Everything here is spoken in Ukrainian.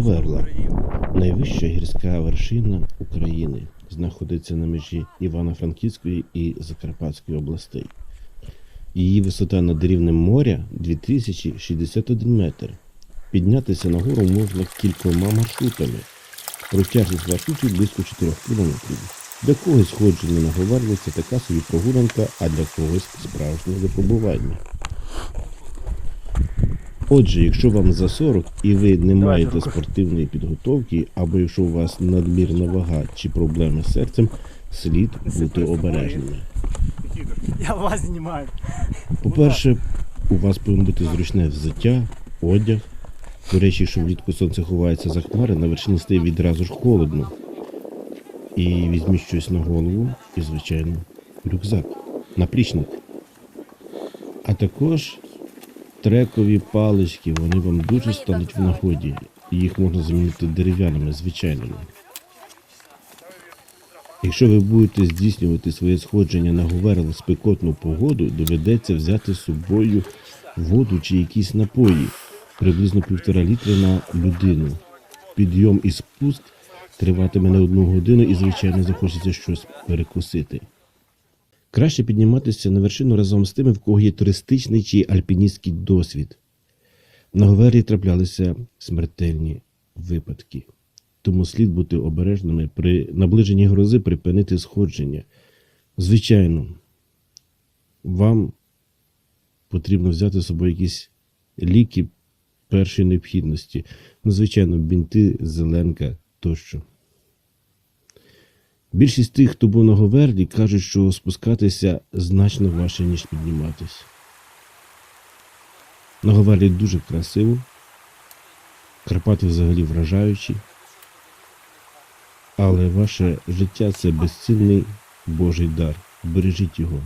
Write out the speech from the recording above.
Говерла найвища гірська вершина України. Знаходиться на межі Івано-Франківської і Закарпатської областей. Її висота над рівнем моря 2061 метр. Піднятися на гору можна кількома маршрутами. Протяжність маршрутів близько 4 кілометрів. Для когось сходження на Говерлу це така собі прогулянка, а для когось справжнє випробування. Отже, якщо вам за 40 і ви не маєте спортивної підготовки, або якщо у вас надмірна вага чи проблеми з серцем, слід бути обережними. Я вас знімаю. По-перше, у вас повинно бути зручне взуття, одяг. До речі, що влітку сонце ховається за хмари, на вершині стає відразу ж холодно. І візьміть щось на голову і, звичайно, рюкзак, наплічник. А також трекові палички, вони вам дуже стануть в нагоді. Їх можна замінити дерев'яними, звичайними. Якщо ви будете здійснювати своє сходження на Говерл в спекотну погоду, доведеться взяти з собою воду чи якісь напої, приблизно півтора літри на людину. Підйом і спуск триватиме не одну годину і, звичайно, захочеться щось перекусити. Краще підніматися на вершину разом з тими, в кого є туристичний чи альпіністський досвід. На Говерлі траплялися смертельні випадки. Тому слід бути обережними при наближенні грози припинити сходження. Звичайно, вам потрібно взяти з собою якісь ліки першої необхідності. Ну, звичайно, бінти, зеленка тощо. Більшість тих, хто був на Говерлі, кажуть, що спускатися значно важче, ніж підніматись. На Говерлі дуже красиво. Карпати взагалі вражаючі. Але ваше життя це безцінний Божий дар. Бережіть його.